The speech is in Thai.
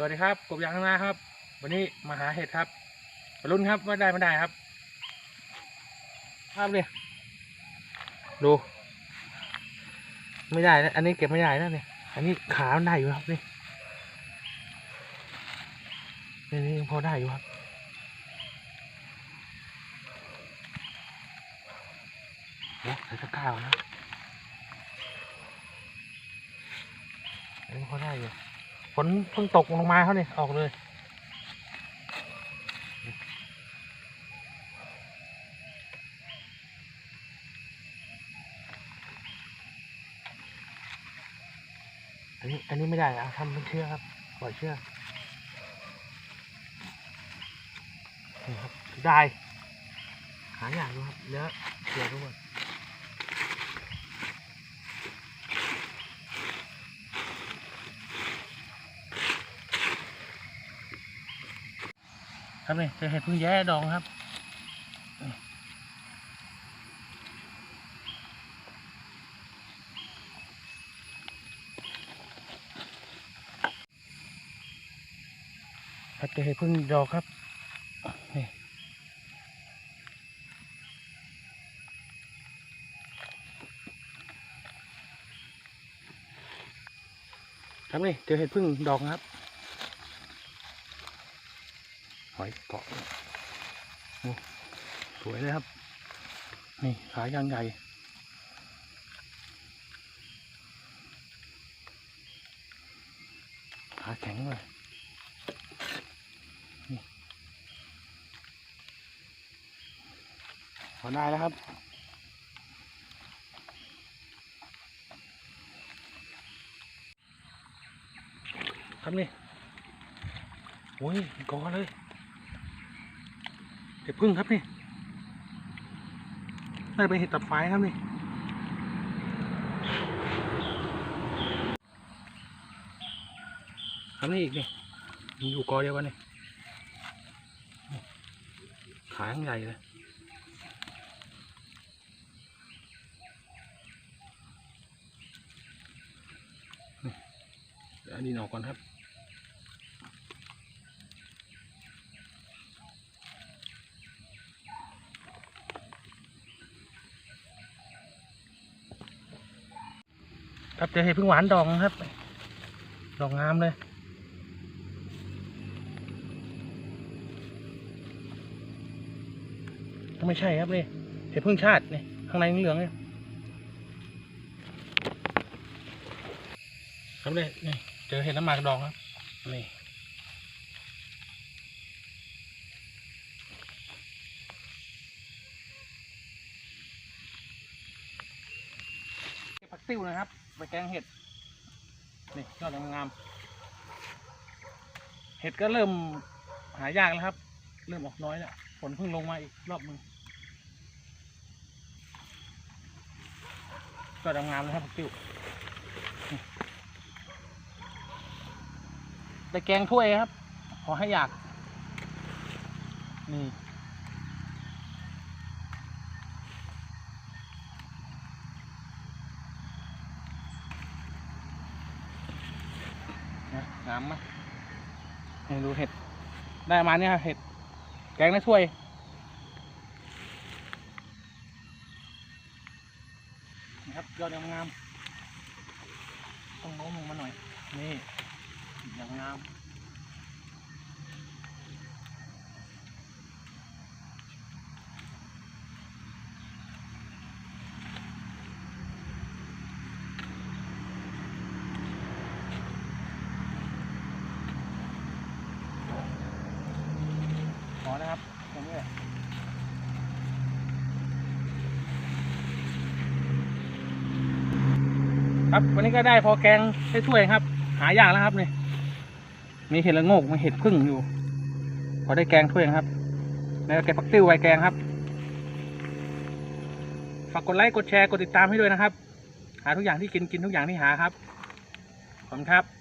สวัสดีครับกบยางข้างหน้าครับ วันนี้มาหาเห็ดครับมาลุ้นครับว่าได้ไม่ได้ครับภาพเนี่ยดู ไม่ได้นะอันนี้เก็บไม่ได้นะเนี่ยอันนี้ขามันได้อยู่ครับนี่นี่นี่ยังพอได้อยู่ครับโอ้ใส่ตะกร้านะอันนี้พอได้อยู่ นเพิ่งตกลงมาเขาเนี่ยออกเลย อันนี้อันนี้ไม่ได้อะทำเป็นเชือกครับปล่อยเชือกนี่ครับได้ หาอย่างดูครับเนื้อเสือทุกคน ครับนี่จะเห็ดพึ่งแย่ดองครับครับจะเห็ดพึ่งดอกครับนี่ครับนี่เจอเห็ดพึ่งดอกครับ หอยเกาะโอ้สวยเลยครับ นี่ขายางใหญ่ขาแข็งเลยนี่พอได้แล้วครับครับนี่โอ้ยกอเลย ห็ดพึ่งครับนี่ได้ไปเห็ดตับไฟครับนี่ครับนี่อีกนี่มันอยู่กอเดียวกันนี่ขาข้างใหญ่เลยนี่เดี๋ยวดินออกก่อนครับ ครับเจอเห็ดพึ่งหวานดองครับ ดอกงามเลยไม่ใช่ครับนี่เห็ดพึ่งชาตินี่ข้างในเหลืองเนี่ยครับนี่นี่เจอเห็ดน้ำหมากดองครับนี่เก็บผักติ้วนะครับ ไปแกงเห็ด นี่ยอดงามๆเห็ดก็เริ่มหายากแล้วครับ เริ่มออกน้อยแล้วฝนเพิ่งลงมาอีกรอบนึงก็ดำงามเลยครับติวแต่แกงถ้วยครับ ขอให้อยาก นี่ นะงามาให้ดูเห็ด ได้มาเนี่ยครับเห็ด แกงได้ถ้วย นะครับยอดงามต้องโน้มลงมาหน่อย นี่ยังงาม ขอ นะครับตรงนี้แหละครับวันนี้ก็ได้พอแกงได้ถ้วยครับ หายากแล้วครับนี่มีเห็ดละโงกมีเห็ดพึ่งอยู่ พอได้แกงถ้วยครับ แล้วก็เก็บปักติ้วไว้แกงครับฝากกดไลค์กดแชร์กดติดตามให้ด้วยนะครับ หาทุกอย่างที่กินกินทุกอย่างที่หาครับขอบคุณครับ